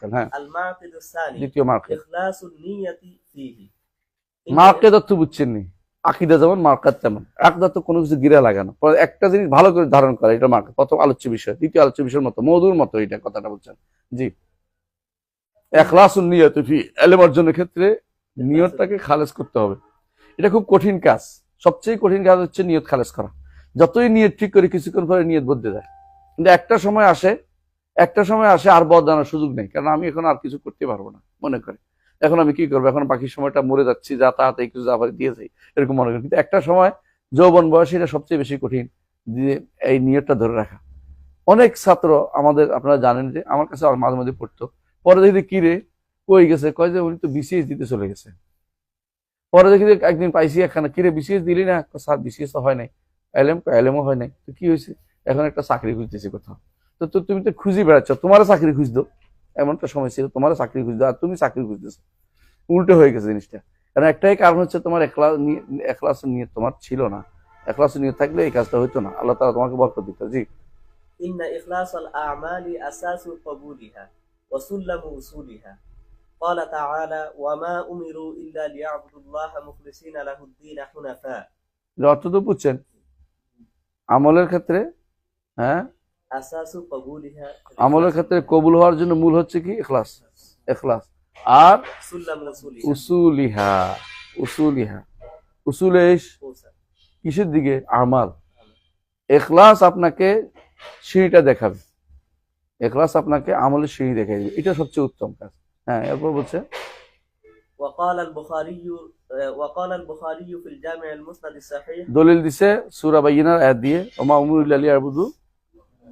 থাকেন হ্যাঁ। দ্বিতীয় মার্কেদ অর্থ বুঝছেননি আকিদা যেমন মার্কাত তেমন। তো কোনো কিছু গিরা লাগানো একটা জিনিস ভালো করে ধারণ করা এটা মার্কেট প্রথম আলোচ্য বিষয় দ্বিতীয় আলোচ্য বিষয়ের মতো মধুর মতো এটা কথাটা বলছেন। জি। নিয়তটাকে করতে হবে। এটা খুব কঠিন কাজ। সবচেয়ে কঠিন কাজ হচ্ছে নিয়ত খালেজ করা। যতই নিয়ত ঠিক করে কিছুক্ষণ পরে নিয়ত বদলে যায়। কিন্তু একটা সময় আসে একটা সময় আসে আর বদলানোর সুযোগ নেই, কারণ আমি এখন আর কিছু করতে পারব না, মনে করে। এখন আমি কি করব? এখন বাকি সময়টা মরে যাচ্ছি যাতায়াতে কিছু আবার দিয়েছি, এরকম মনে করি। কিন্তু একটা সময় যৌবন বয়সে এটা সবচেয়ে বেশি কঠিন যে এই নিয়তটা ধরে রাখা। অনেক ছাত্র আমাদের আপনারা জানেন যে আমার কাছে মাঝে মাঝে পড়তো, পরে দেখি কি রে, কই গেছে? কয় যে উনি তো বিসিএস দিতে চলে গেছে। পরে দেখি যে একদিন পাইছি একখানা কিরে বিসিএস দিলি না? স্যার বিসিএস তো হয় নাই। এলএম এলএমও হয় নাই। তো কি হয়েছে? এখন একটা চাকরি খুঁজতেছি কোথাও। তো তো তুমি তো খুঁজি বেড়াচ্ছ তোমারও চাকরি খুঁজতো এমন একটা সময় ছিল তোমারও চাকরি খুঁজতো আর তুমি চাকরি খুঁজতেছো উল্টো হয়ে গেছে জিনিসটা কারণ একটাই কারণ হচ্ছে তোমার একলা একলাস নিয়ে তোমার ছিল না একলাস নিয়ে থাকলে এই কাজটা হইতো না আল্লাহ তালা তোমাকে বরকত দিত জি إن إخلاص الأعمال أساس قبولها وسلم وصولها قال تعالى وما أمروا إلا ليعبدوا الله مخلصين له الدين حنفاء এর অর্থ তো বুঝছেন আমলের ক্ষেত্রে হ্যাঁ أساس قبولها আমলের ক্ষেত্রে কবুল হওয়ার জন্য মূল হচ্ছে কি? এখলাস এখলাস আর উসুলিহা। উসুলিহা। উসুলেশ কিসের দিকে? আমাল। এখলাস আপনাকে সিঁড়িটা দেখাবে। এখলাস আপনাকে আমলের সিঁড়ি দেখাই দেবে। এটা সবচেয়ে উত্তম কাজ। হ্যাঁ এরপর বলছে। দলিল দিছে সুরাবাইনার আয়াত দিয়ে ওমা উমরুল্লাহ আবুদু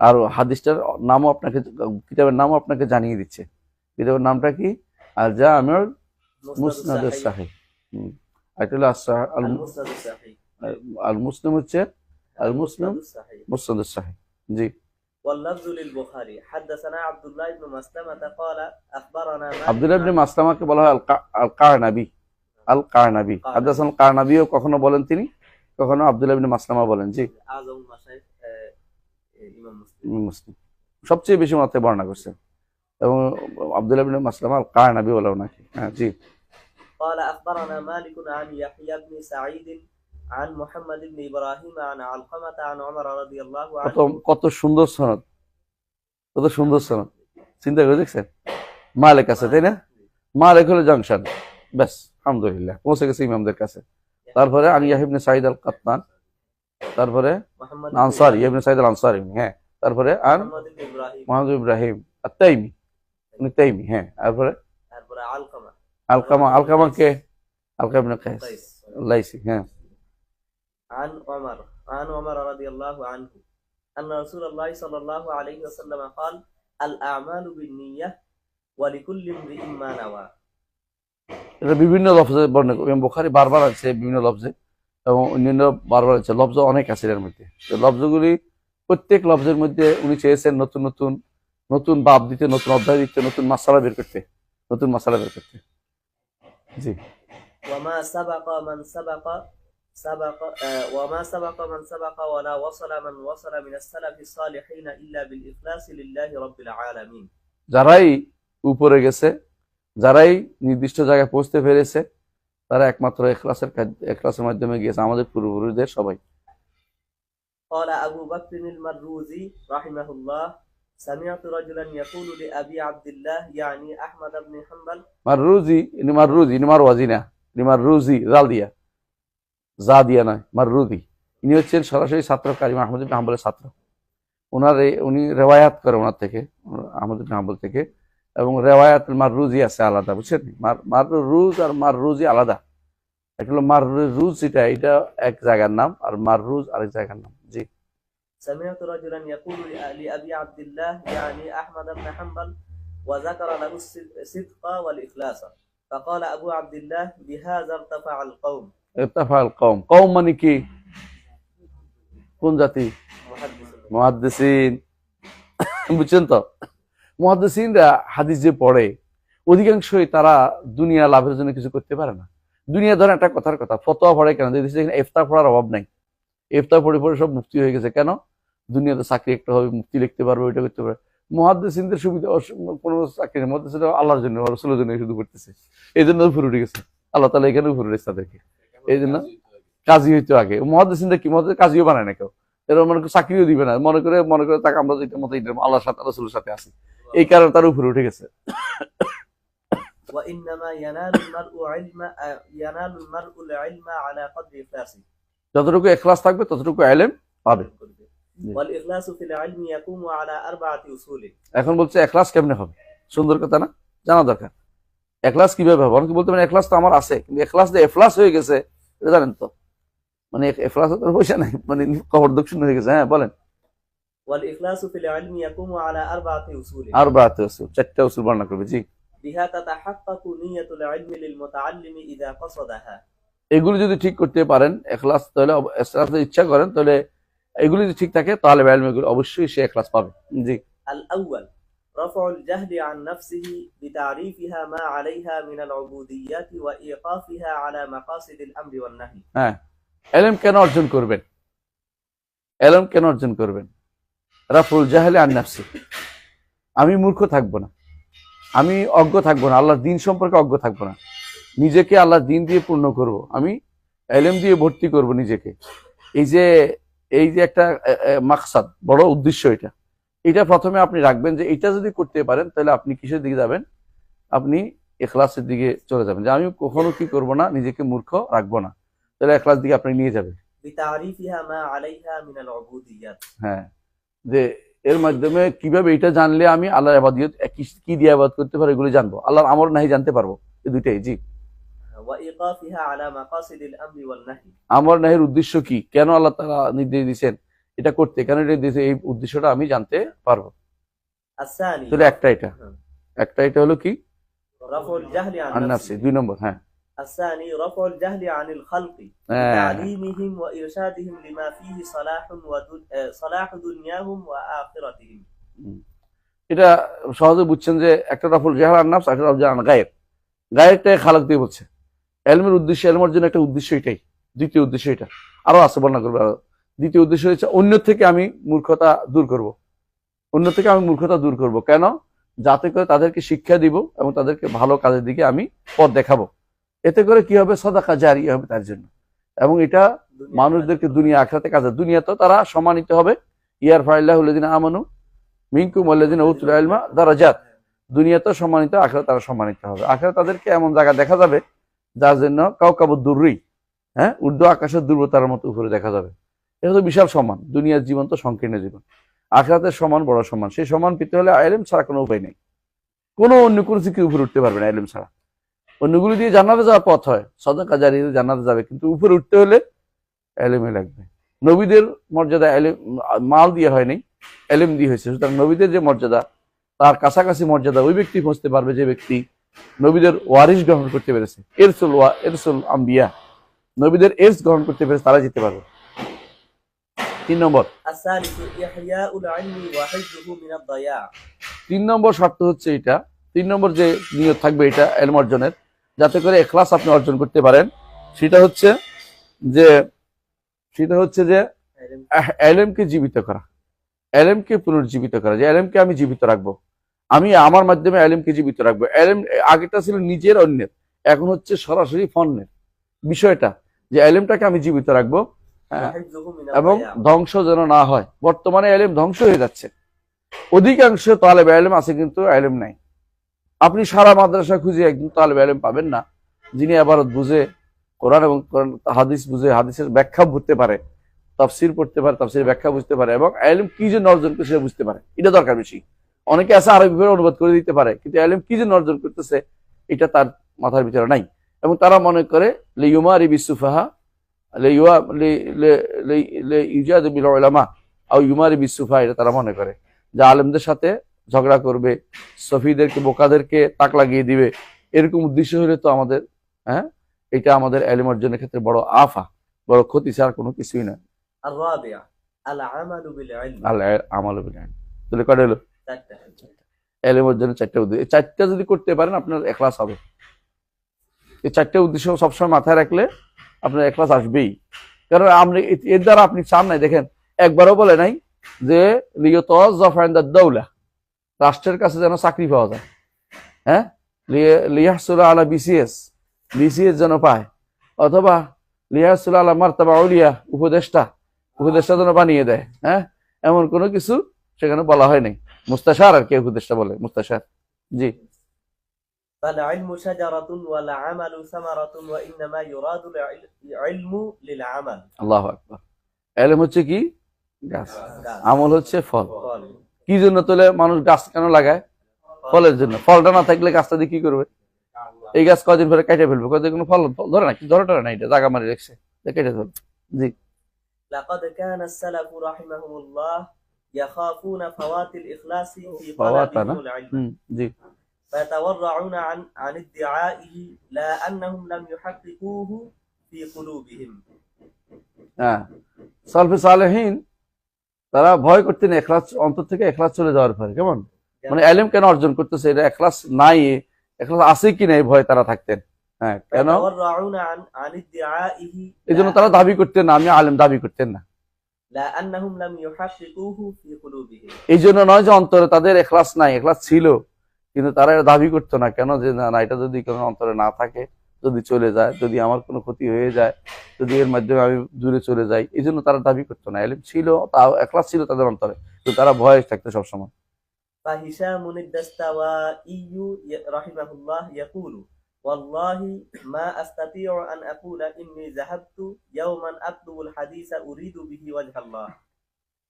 আর হাদিসটার নামও আপনাকে কিতাবের নামও আপনাকে জানিয়ে দিচ্ছে কিতাবের নামটা কি আর যা আমার মুসনাদ সাহি এটা হলো আস- আল المسند الصحيح আল মুসলিম হচ্ছে আল মুসলিম الصحيح মুসনাদ সাহি জি واللفظ للبخاري حدثنا عبد الله بن مسلمة قال أخبرنا مالك আব্দুল্লাহ ইবনে عن- মাসলামাকে বলা হয় আল কা- আল কারনাবি আল কারনাবি হাদাসান কারনাবিও কখনো বলেন তিনি কখনো আব্দুল্লাহ ইবনে মাসলামা বলেন জি أعظم المشايخ সবচেয়ে বেশি মাত্রায় বর্ণনা করছেন এবং আব্দুল্লাহ ইবনে মাসলামা আল কারনাবি বলা ওনাকে হ্যাঁ জি قال أخبرنا مالك عن يحيى بن سعيد عن محمد بن إبراهيم عن علقمة عن عمر رضي الله কত عنه কত সুন্দর সনদ কত সুন্দর সনদ চিন্তা করে দেখছেন মালিক আছে তাই না মালিক হলো জাংশন ব্যাস আলহামদুলিল্লাহ পৌঁছে গেছে ইমামদের কাছে তারপরে আনি ইয়াহিবনে সাইদ আল কাত্তান তারপরে محمد আনসারি بن ইবনে সাইদ আল আনসারি হ্যাঁ তারপরে আর محمد بن إبراهيم মোহাম্মদ ইব্রাহিম আর তাইমি উনি তাইমি হ্যাঁ তারপরে তারপরে علقمة আলকামা আলকামা কে আলকাম ইবনে কাইস قيس লাইসি হ্যাঁ عن عمر عن عمر رضي الله عنه أن رسول الله صلى الله عليه وسلم قال الأعمال بالنية ولكل امرئ ما نوى এটা বিভিন্ন লফজে বর্ণনা করে ইমাম বুখারী বারবার আছে বিভিন্ন লফজে এবং অন্যান্য বারবার আছে লফজ অনেক আছে এর মধ্যে তো লফজগুলি প্রত্যেক লফজের মধ্যে উনি চেয়েছেন নতুন নতুন নতুন বাব দিতে নতুন অধ্যায় দিতে নতুন মাসালা বের করতে নতুন মাসালা বের করতে জি وما سبق من سبق سبق آه وما سبق من سبق ولا وصل من وصل من السلف الصالحين إلا بالإخلاص لله رب العالمين যারাই উপরে গেছে যারাই নির্দিষ্ট জায়গায় পৌঁছতে পেরেছে তারা একমাত্র এখলাসের কাজ এখলাসের মাধ্যমে গিয়েছে আমাদের পূর্বপুরুষদের সবাই قال أبو بكر المروزي رحمه الله سمعت رجلا يقول لأبي عبد الله يعني أحمد بن حنبل মাররুজি ইনি মাররুজি ইনি মারওয়াজি না ইনি মাররুজি জাল দিয়া যা দিয়া নয় মাররুদি ইনি হচ্ছেন সরাসরি ছাত্র কারিম আহমদ ইবনে হাম্বলের ছাত্র ওনার এই- উনি রেওয়ায়াত করে ওনার থেকে আহমদ ইবনে হাম্বল থেকে এবং রেওয়ায়াত মাররুজি আছে আলাদা বুঝছেন মার মাররুজ আর মাররুজি আলাদা একটা হলো মাররুজ যেটা এটা এক জায়গার নাম আর মাররুজ আরেক জায়গার নাম জি سمعت رجلا يقول لأ- لأبي عبد الله يعني أحمد بن حنبل وذكر له الصدق والإخلاص فقال أبو عبد الله بهذا ارتفع القوم ইরতাফাল কওম কওম মানে কি কোন জাতি محدث মহাদ্দেসিন বুঝছেন তো মহাদ্দেসিনরা হাদিস যে পড়ে, অধিকাংশই তারা দুনিয়া লাভের জন্য কিছু করতে পারে না। দুনিয়া ধরেন একটা কথার কথা, ফতোয়া পড়ে কেন? দেশে এখানে ইফতার পড়ার অভাব নাই। ইফতার পড়ে পড়ে সব মুক্তি হয়ে গেছে। কেন? দুনিয়াতে চাকরি একটা হবে মুক্তি লিখতে পারবে, ওইটা করতে পারবে। মহাদ্দেসিনদের সুবিধা কোনো চাকরি নেই। মহাদ্দেসিন আল্লাহর জন্য রসুলের জন্য শুধু করতেছে। এই জন্য উপরে উঠে গেছে। আল্লাহ তালা এখানে উপরে উঠেছে তাদেরকে। এই জন্য কাজী হইতো আগে। মহাদ্দেসিনদের কি? মহাদ্দেস কাজীও বানায় না কেউ। এরা মনে করে চাকরিও দিবে না। মনে করে মনে করে তাকে আমরা যেটা মতো আল্লাহর সাথে রসুলের সাথে আছি। এই কারণে তার উপরে উঠে গেছে। যতটুকু এখলাস থাকবে ততটুকু আইলেম পাবে। এখন বলছে এখলাস কেমনে হবে? সুন্দর কথা না? জানা দরকার। এখলাস কীভাবে হবে? অনেকে বলতে পারেন এখলাস তো আমার আছে। কিন্তু এখলাস যে এফলাস হয়ে গেছে জানেন তো? মানে এফলাস পয়সা নাই। মানে কবর দক্ষিণ হয়ে গেছে। হ্যাঁ বলেন। والإخلاص في العلم يقوم على أربعة أصول আর বাড়াতে উসুল চারটা উসুল বর্ণনা করবে জি بها تتحقق نية العلم للمتعلم إذا قصدها এগুলো যদি ঠিক করতে পারেন এখলাস তাহলে অব- এখলাস যদি ইচ্ছা করেন তাহলে এগুলি যদি ঠিক থাকে তাহলে ব্যায়াম এগুলো অবশ্যই সে এখলাস পাবে জি الأول رفع الجهل عن نفسه بتعريفها ما عليها من العبوديات وإيقافها على مقاصد الأمر والنهي এলএম কেন অর্জন করবেন এলএম কেন অর্জন করবেন রাফুল জাহালে আর নাফসি। আমি মূর্খ থাকব না। আমি অজ্ঞ থাকব না। আল্লাহর দিন সম্পর্কে অজ্ঞ থাকব না। নিজেকে আল্লাহর দিন দিয়ে পূর্ণ করব। আমি এলএম দিয়ে ভর্তি করব নিজেকে। এই যে এই যে একটা মাকসাদ বড় উদ্দেশ্য এটা। এটা প্রথমে আপনি রাখবেন যে এটা যদি করতে পারেন তাহলে আপনি কিসের দিকে যাবেন? আপনি এখলাসের দিকে চলে যাবেন। যে আমি কখনো কি করব না নিজেকে মূর্খ রাখব না। তাহলে এখলাস দিকে আপনি নিয়ে যাবেন। হ্যাঁ। যে এর মাধ্যমে কীভাবে এটা জানলে আমি আল্লাহর আবাদিয়ত কি দিয়ে আবাদ করতে পারব এগুলো জানব। আল্লাহর আমার নাহি জানতে পারব এই দুইটাই জি। আমার নাহির উদ্দেশ্য কি? কেন আল্লাহ তারা নির্দেশ দিচ্ছেন এটা করতে? কেন এটা দিয়েছে? এই উদ্দেশ্যটা আমি জানতে পারব। একটা এটা। একটা এটা হলো কি? দুই নম্বর হ্যাঁ। الثاني رفع الجهل عن الخلق হ্যাঁ تعليمهم وإرشادهم لما فيه صلاح ودن... آه، صلاح دنياهم وآخرتهم এটা সহজে বুঝছেন যে একটা রফল জাহার আর নাফস একটা রফল জাহার গায়েব গায়েবটাই খালাক দিয়ে বলছে এলমের উদ্দেশ্য এলমের জন্য একটা উদ্দেশ্য এটাই দ্বিতীয় উদ্দেশ্য এটা আরো আছে বর্ণনা করবে আরো। দ্বিতীয় উদ্দেশ্য হচ্ছে অন্য থেকে আমি মূর্খতা দূর করব অন্য থেকে আমি মূর্খতা দূর করব কেন যাতে করে তাদেরকে শিক্ষা দিব এবং তাদেরকে ভালো কাজের দিকে আমি পথ দেখাবো এতে করে কি হবে? সদাকা জারি হবে তার জন্য। এবং এটা মানুষদেরকে দুনিয়া, আখরাতে কাজে দুনিয়া তো তারা সম্মানিত হবে। ইয়ার ফাইল্লাহ আমানু মিনকুম আল্লাযিনা উতুল ইলমা দারাজাত। দুনিয়াতেও সম্মানিত আখেরা তারা সম্মানিত হবে। আখেরা তাদেরকে এমন জায়গা দেখা যাবে যার জন্য কাউকাব দূরই হ্যাঁ উর্দু আকাশের দুর্বতার মতো উপরে দেখা যাবে। এটা তো বিশাল সম্মান। দুনিয়ার জীবন তো সংকীর্ণ জীবন। আখরাতের সমান বড় সম্মান। সেই সম্মান পেতে হলে আইলেম ছাড়া কোনো উপায় নেই। কোনো অন্য কোনো কিছু উপরে উঠতে পারবে না আইলেম ছাড়া। অন্যগুলো দিয়ে জানাতে যাওয়ার পথ হয়। সদকা জারি জানাতে যাবে। কিন্তু উপরে উঠতে হলে এলেমে লাগবে। নবীদের মর্যাদা মাল দিয়ে হয়নি এলেম দিয়ে হয়েছে। সুতরাং নবীদের যে মর্যাদা তার কাছাকাছি মর্যাদা ওই ব্যক্তি বুঝতে পারবে যে ব্যক্তি নবীদের ওয়ারিস গ্রহণ করতে পেরেছে। এরসুল ওয়া এরসুল আম্বিয়া। নবীদের এরস গ্রহণ করতে পেরেছে তারা যেতে পারবে। তিন নম্বর। তিন নম্বর শর্ত হচ্ছে এটা। তিন নম্বর যে নিয়োগ থাকবে এটা এলম অর্জনের। যাতে করে এখলাস আপনি অর্জন করতে পারেন। সেটা হচ্ছে যে, সেটা হচ্ছে যে, এলএমকে জীবিত করা। এলএমকে পুনর্জীবিত করা। যে এলএমকে আমি জীবিত রাখব। আমি আমার মাধ্যমে এলএমকে জীবিত রাখব। এলএম আগেটা ছিল নিজের অন্যের। এখন হচ্ছে সরাসরি ফন্যের বিষয়টা। যে এলএমটাকে আমি জীবিত রাখব। হ্যাঁ, এবং ধ্বংস যেন না হয়। বর্তমানে এলএম ধ্বংস হয়ে যাচ্ছে। অধিকাংশ তালেব এলএম আছে কিন্তু এলএম নাই। আপনি সারা মাদ্রাসা খুঁজে একজন তালেব এলেম পাবেন না, যিনি আবারত বুঝে কোরআন এবং হাদিস বুঝে হাদিসের ব্যাখ্যা বুঝতে পারে, তাফসির পড়তে পারে তাফসির ব্যাখ্যা বুঝতে পারে, এবং এলেম কি জন্য অর্জন করছে সেটা বুঝতে পারে। এটা দরকার বেশি। অনেকে আছে আরবি ভাবে অনুবাদ করে দিতে পারে, কিন্তু এলেম কি জন্য অর্জন করতেছে এটা তার মাথার ভিতরে নাই। এবং তারা মনে করে লিউমার বিসুফাহা লিউয়া ইউজাদ বিল উলামা, আও ইউমারি বিসুফা এটা তারা মনে করে। যে আলেমদের সাথে ঝগড়া করবে সফিদেরকে বোকাদেরকে তাক লাগিয়ে দিবে এরকম উদ্দেশ্য হলে তো আমাদের হ্যাঁ? এটা আমাদের অ্যালিমার অর্জনের ক্ষেত্রে বড় আফা বড় ক্ষতি ছাড়া কোনো কিছুই না। চারটা। যদি করতে পারেন আপনার একলাস হবে। এই উদ্দেশ্য সবসময় মাথায় রাখলে আপনার একলাস আসবেই। আপনি এর দ্বারা আপনি চান নাই দেখেন একবারও বলে নাই যে লিও তো দৌলা রাষ্ট্রের কাছে যেন চাকরি পাওয়া যায় হ্যাঁ লিয়াসুল আলা বিসিএস বিসিএস যেন পায় অথবা লিয়াসুল আলা মার্তাবা উলিয়া উপদেষ্টা উপদেষ্টা যেন বানিয়ে দেয় হ্যাঁ এমন কোনো কিছু সেখানে বলা হয় নাই মুস্তাশার আর কি উপদেষ্টা বলে মুস্তাশার জি فالعلم شجرة والعمل ثمرة وإنما يراد العلم للعمل আল্লাহ আকবার এলেম হচ্ছে কি গাছ গাছ। আমল হচ্ছে ফল ফল। কি জন্য তোলে মানুষ গাছ কেন লাগায় ফলের জন্য ফলটা না থাকলে গাছটা দিয়ে কি করবে এই গাছ কদিন পরে কেটে ফেলবে কদিন কোনো ফল ফল ধরে না কি ধরে টরে না এটা জাগা মারি রেখেছে তা কেটে ফেলবে জি لقد كان السلف رحمهم الله يخافون فوات الإخلاص في فواتنا. طلبهم العلم হুম জি فيتورعون عن عن ادعائه لا أنهم لم يحققوه في قلوبهم হ্যাঁ সালফে সালেহীন তারা ভয় করতেন এখলাস অন্তর থেকে এখলাস চলে যাওয়ার পরে কেমন? মানে এলেম কেন অর্জন করতেছে? এটা এখলাস নাই এখলাস আছে কি নাই ভয় তারা থাকতেন। হ্যাঁ, এই জন্য তারা দাবি করতেন না আমি দাবি করতেন না। এই জন্য নয় যে অন্তরে তাদের নাই এখলাস ছিল কিন্তু তারা দাবি করতো না। কেন? যে না এটা যদি কোনো অন্তরে না থাকে যদি চলে যায় যদি আমার কোনো ক্ষতি হয়ে যায় যদি এর মাধ্যমে আমি দূরে চলে যাই এই জন্য তারা দাবি করতো না এলিম ছিল তাও এখলাস ছিল তাদের অন্তরে তো তারা ভয়ে থাকতো সবসময় فهشام الدستوائي رحمه الله يقول والله ما أستطيع أن أقول إني ذهبت يوما أطلب الحديث أريد به وجه الله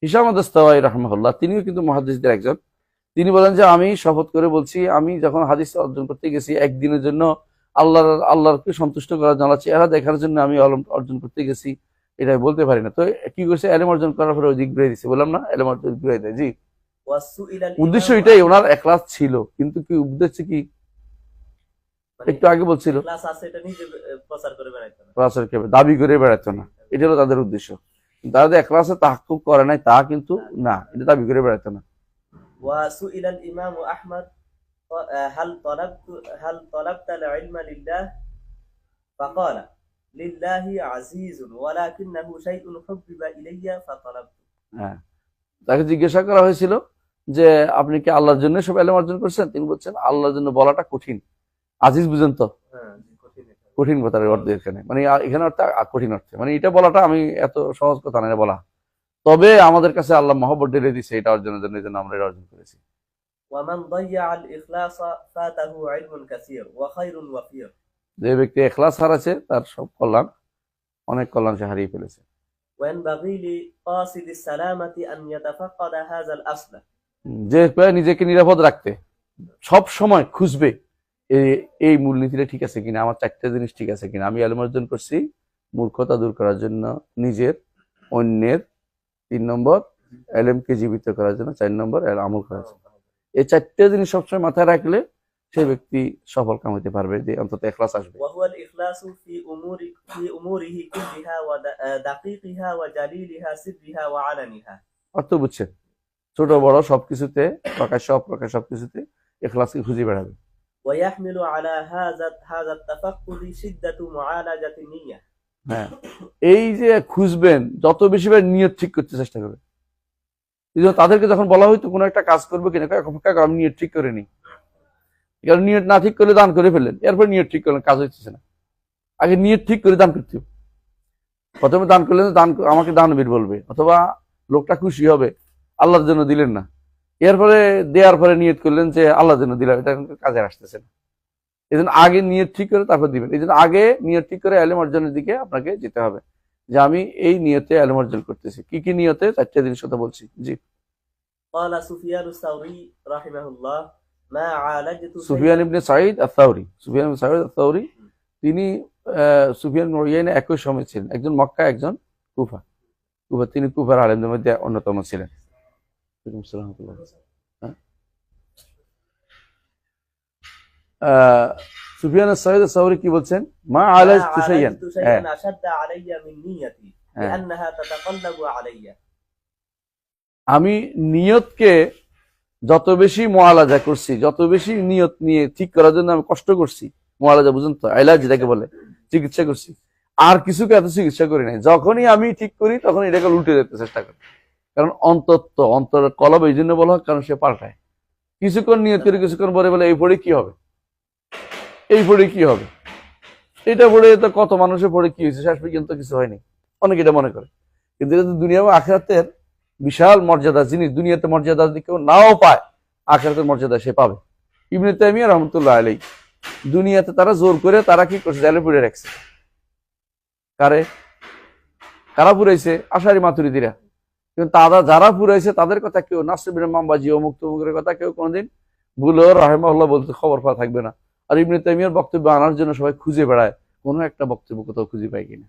হিসাম দস্তাওয়াই রহমহল্লা তিনিও কিন্তু মহাদিসদের একজন তিনি বলেন যে আমি শপথ করে বলছি আমি যখন হাদিস অর্জন করতে গেছি একদিনের জন্য আল্লাহ আল্লাহকে সন্তুষ্ট করার জন্য চেহারা দেখার জন্য আমি অলম অর্জন করতে গেছি এটা বলতে পারি না। তো কি করছে? এলম অর্জন করার পরে ওই দিক ঘুরে দিচ্ছে বললাম না এলম অর্জন ঘুরে দেয় জি। উদ্দেশ্য এটাই ওনার একলাস ছিল কিন্তু কি উদ্দেশ্য কি? মানে একটু আগে বলছিল। দাবি করে বেড়াতো না। এটা হলো তাদের উদ্দেশ্য। তারা এক ক্লাসে তাহাক্কুক করে নাই তা কিন্তু না এটা দাবি করে বেড়াতো না। ওয়াসু ইলাল ইমাম আহমদ هل طلبت هل طلبت العلم لله فقال لله عزيز ولكنه شيء حبب إلي فطلبت হ্যাঁ তাকে জিজ্ঞাসা করা হয়েছিল যে আপনি কি আল্লাহর জন্য সব এলেম অর্জন করছেন তিনি বলছেন আল্লাহর জন্য বলাটা কঠিন আজিজ বুঝেন তো হ্যাঁ, কঠিন এটা। কঠিন কথার অর্থ এখানে মানে আ- এখানে অর্থ আ- কঠিন অর্থে মানে এটা বলাটা আমি এত সহজ কথা না এটা বলা তবে আমাদের কাছে আল্লাহ মহব্বত ঢেলে দিচ্ছে এটা অর্জনের জন্য এই জন্য আমরা এটা অর্জন করেছি যে ব্যক্তি এখলাস হারাছে তার সব কল্যাণ অনেক কল্যাণ সে হারিয়ে ফেলেছে। যে নিজেকে নিরাপদ রাখতে সব সময় খুঁজবে এই মূলনীতিটা ঠিক আছে কিনা আমার চারটা জিনিস ঠিক আছে কিনা। আমি আলম অর্জন করছি মূর্খতা দূর করার জন্য নিজের অন্যের তিন নম্বর এলএমকে জীবিত করার জন্য চার নম্বর আমল করার জন্য। এই চারটে জিনিস সবসময় মাথায় রাখলে সে ব্যক্তি সফল কামাইতে পারবে যে অন্তত এখলাস আসবে। অর্থ বুঝছে? ছোট বড় সবকিছুতে প্রকাশ সব প্রকাশ সবকিছুতে এখলাসকে খুঁজে বেড়াবে। হ্যাঁ এই যে খুঁজবেন যত বেশি নিয়ত ঠিক করতে চেষ্টা করবে এই তাদেরকে যখন বলা হয়তো কোনো একটা কাজ করব কিনা? করো, আমি নিয়ত ঠিক করে নিই। কারণ নিয়ত না ঠিক করলে দান করে ফেললেন। এরপর নিয়ত ঠিক করলেন কাজ হচ্ছে না। আগে নিয়ত ঠিক করে দান করতে। প্রথমে দান করলেন দান আমাকে দানবীর বলবে। অথবা লোকটা খুশি হবে আল্লাহর জন্য দিলেন না। এরপরে দেওয়ার পরে নিয়ত করলেন যে আল্লাহর জন্য দিলাম এটা কাজে আসতেছে না। এই আগে নিয়ত ঠিক করে তারপর দিবেন। এই আগে নিয়ত ঠিক করে আলেম অর্জনের দিকে আপনাকে যেতে হবে। যে আমি এই নিয়তে আলমার্জল করতেছি। কি কি নিয়তে? চারটে জিনিস কথা বলছি। জি। সুফিয়ান তিনি ছিলেন। একজন মক্কা একজন কুফা। তিনি কুফার মধ্যে অন্যতম ছিলেন। হ্যাঁ। আহ সুফিয়ান সৈয়দ সাউরি কি বলছেন? মা আলাজ তুসাইয়ান। হ্যাঁ। আমি নিয়তকে যত বেশি মোয়ালাজা করছি যত বেশি নিয়ত নিয়ে ঠিক করার জন্য আমি কষ্ট করছি মোয়ালাজা বুঝুন তো এলাজ যেটাকে বলে চিকিৎসা করছি আর কিছুকে এত চিকিৎসা করি নাই। যখনই আমি ঠিক করি তখন এটাকে উল্টে যেতে চেষ্টা করি। কারণ অন্তত অন্তর কলব এই জন্য বলা হয় কারণ সে পাল্টায়। কিছুক্ষণ নিয়ত করি কিছুক্ষণ পরে বলে এই পরে কি হবে? এই পড়ে কি হবে? এটা পড়ে তো কত মানুষের পড়ে কি হয়েছে শেষ পর্যন্ত কিছু হয়নি। অনেকে এটা মনে করে। কিন্তু এটা দুনিয়া বা বিশাল মর্যাদা। জিনিস দুনিয়াতে মর্যাদা যদি কেউ নাও পায়, আখেরাতের মর্যাদা সে পাবে। ইবনে তাইমিয়া রহমতুল্লাহ আলাই দুনিয়াতে তারা জোর করে তারা কি করছে? জালে পুড়ে রাখছে। কারে? কারা পুরাইছে আশারি মাতুরিদিরা। কিন্তু তারা যারা পুরাইছে তাদের কথা কেউ নাসিবিন মামবাজি অমুক তমুকের কথা কেউ কোনোদিন ভুলেও রাহেমাল্লাহ বলতে খবর পাওয়া থাকবে না। আর ইবনে তাইমিয়ার বক্তব্য আনার জন্য সবাই খুঁজে বেড়ায় কোনো একটা বক্তব্য কোথাও খুঁজে পায় কিনা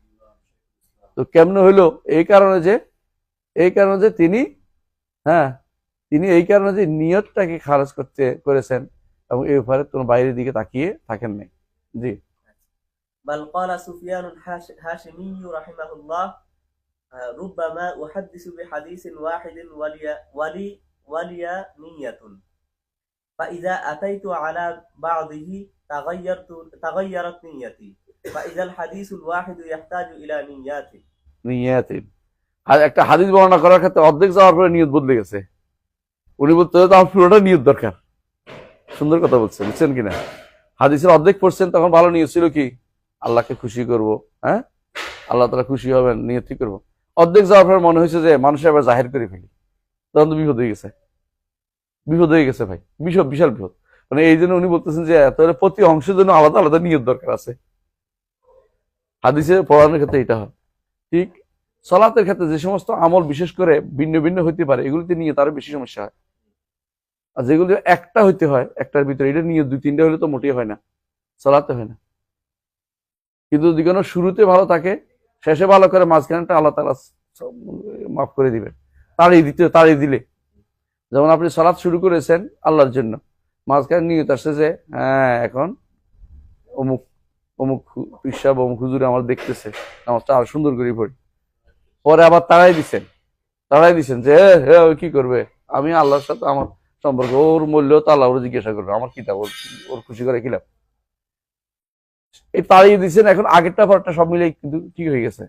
তো কেমনে হইলো এই কারণে যে এই কারণে যে তিনি হ্যাঁ তিনি এই কারণে যে নিয়তটাকে খারাজ করতে করেছেন এবং এই ব্যাপারে কোনো বাইরের দিকে তাকিয়ে থাকেন নাই জি بل قال سفيان الحاش- الهاشمي رحمه الله آه، ربما أحدث بحديث واحد ولي ولي ولي نية فإذا أتيت على بعضه تغيرت تغيرت نيتي فإذا الحديث الواحد يحتاج إلى نيات নিয়াতিন আর একটা হাদিস বর্ণনা করার ক্ষেত্রে অর্ধেক যাওয়ার পরে নিয়ত বদলে গেছে উনি বলতে হবে আমার পুরোটা নিয়ত দরকার সুন্দর কথা বলছেন বুঝছেন কিনা হাদিসের অর্ধেক পড়ছেন তখন ভালো নিয়ত ছিল কি আল্লাহকে খুশি করব হ্যাঁ আল্লাহ তালা খুশি হবেন নিয়ত কি করবো অর্ধেক যাওয়ার পরে মনে হয়েছে যে মানুষের আবার জাহির করে ফেলি তখন তো বিপদ হয়ে গেছে বিপদ হয়ে গেছে ভাই। বিশাল বিশাল বিপদ। মানে এই জন্য উনি বলতেছেন যে তাহলে প্রতি অংশের জন্য আলাদা আলাদা নিয়ত দরকার আছে। হাদিসে পড়ানোর ক্ষেত্রে এটা হয়। ঠিক? সলাতের ক্ষেত্রে যে সমস্ত আমল বিশেষ করে ভিন্ন ভিন্ন হইতে পারে, এগুলিতে নিয়ে তার বেশি সমস্যা হয়। আর যেগুলি একটা হইতে হয়, একটার ভিতরে এটা নিয়ে দুই, তিনটা হলে তো মোটেই হয় না। সলাতে হয় না। কিন্তু যদি কোনো শুরুতে ভালো থাকে, শেষে ভালো করে মাঝখানটা আল্লাহ তালা মাফ করে দিবেন। তাড়িয়ে দিতে তাড়িয়ে দিলে। যেমন আপনি সলাৎ শুরু করেছেন আল্লাহর জন্য, মাঝখানে নিয়ত আসছে যে হ্যাঁ এখন অমুক অমুক পিসাব, অমুক হুজুরে আমার দেখতেছে, নামাজটা আর সুন্দর করে পড়ি। পরে আবার তাড়াই দিছেন তাড়াই দিছেন যে ও কি করবে? আমি আল্লাহর সাথে আমার সম্পর্ক, ওর মূল্য তো আল্লাহ ওর জিজ্ঞাসা করবে, আমার কিতাব ওর ওর খুশি করে কিলাম এই তাড়িয়ে দিছেন, এখন আগেরটা পরটা সব মিলে কিন্তু ঠিক হয়ে গেছে।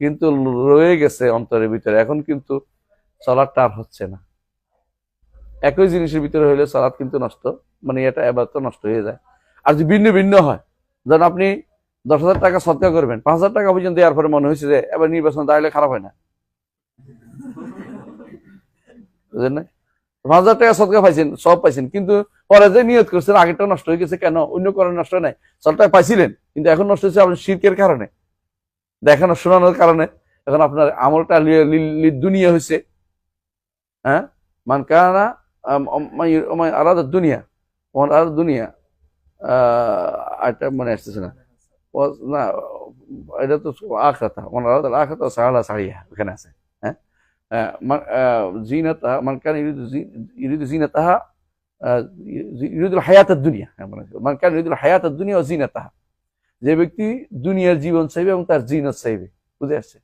কিন্তু রয়ে গেছে অন্তরের ভিতরে, এখন কিন্তু চলারটা আর হচ্ছে না। একই জিনিসের ভিতরে হইলে সালাদ কিন্তু নষ্ট মানে এটা এবার তো নষ্ট হয়ে যায়। আর যদি ভিন্ন ভিন্ন হয়, ধরেন আপনি দশ হাজার টাকা সৎকার করবেন, পাঁচ হাজার টাকা পর্যন্ত দেওয়ার পরে মনে হয়েছে যে, এবার নির্বাচন দাঁড়ালে খারাপ হয় না। বুঝলেন পাঁচ হাজার টাকা সৎকার পাইছেন, সব পাইছেন, কিন্তু পরে যে নিয়ত করছেন আগেরটা নষ্ট হয়ে গেছে কেন? অন্য কারণে নষ্ট নাই। সবটা পাইছিলেন, কিন্তু এখন নষ্ট হচ্ছে আপনার শির্কের কারণে। দেখানো শোনানোর কারণে। এখন আপনার আমলটা দুনিয়া হয়েছে। হ্যাঁ? মান কানা আলাদা দুনিয়া। ওমান আলাদা দুনিয়া। এটা মনে আসতেছে না। না এটা তো আখাতা ওমান আলাদা আখাতা সাহালা সারিয়া ওখানে আছে। হ্যাঁ? আহ, মান- কান জিনাতাহা হায়াতের দুনিয়া। হ্যাঁ, মনে। মান কান হায়াতের দুনিয়া ও জিনাতাহা। যে ব্যক্তি দুনিয়ার জীবন চাইবে এবং তার জিনত চাইবে। বুঝে আসছে?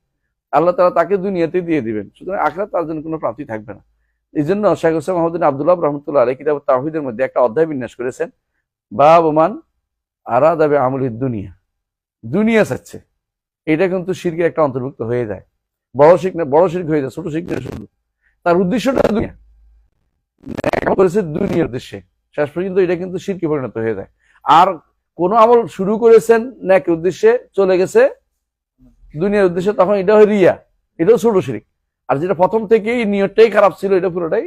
আল্লাহ তারা তাকে দুনিয়াতে দিয়ে দিবেন। সুতরাং আখরা তার জন্য কোনো প্রাপ্তি থাকবে না। এই জন্য শেখ হোসেন মাহমুদ্দিন আবদুল্লাহ রহমতুল্লাহ আলী কিতাব তাহিদের মধ্যে একটা অধ্যায় বিন্যাস করেছেন বা ওমান আরা দাবে আমল দুনিয়া। দুনিয়া চাচ্ছে। এটা কিন্তু শিরকের একটা অন্তর্ভুক্ত হয়ে যায়। বড় শিখ না, বড় শির্ক হয়ে যায়, ছোট শিখ শুধু তার উদ্দেশ্যটা দুনিয়া। করেছে দুনিয়ার উদ্দেশ্যে। শেষ পর্যন্ত এটা কিন্তু শিরকে পরিণত হয়ে যায়। আর কোন আমল শুরু করেছেন ন্যাক উদ্দেশ্যে চলে গেছে দুনিয়ার উদ্দেশ্যে, তখন এটা হয় রিয়া। এটাও ছোট শিরিক। আর যেটা প্রথম থেকেই নিয়তটাই খারাপ ছিল, এটা পুরোটাই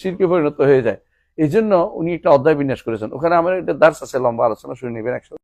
শিল্পে পরিণত হয়ে যায়। এই জন্য উনি একটা অধ্যায় বিন্যাস করেছেন। ওখানে আমার একটা দার্স আছে, লম্বা আলোচনা, শুনে নেবেন একসাথে।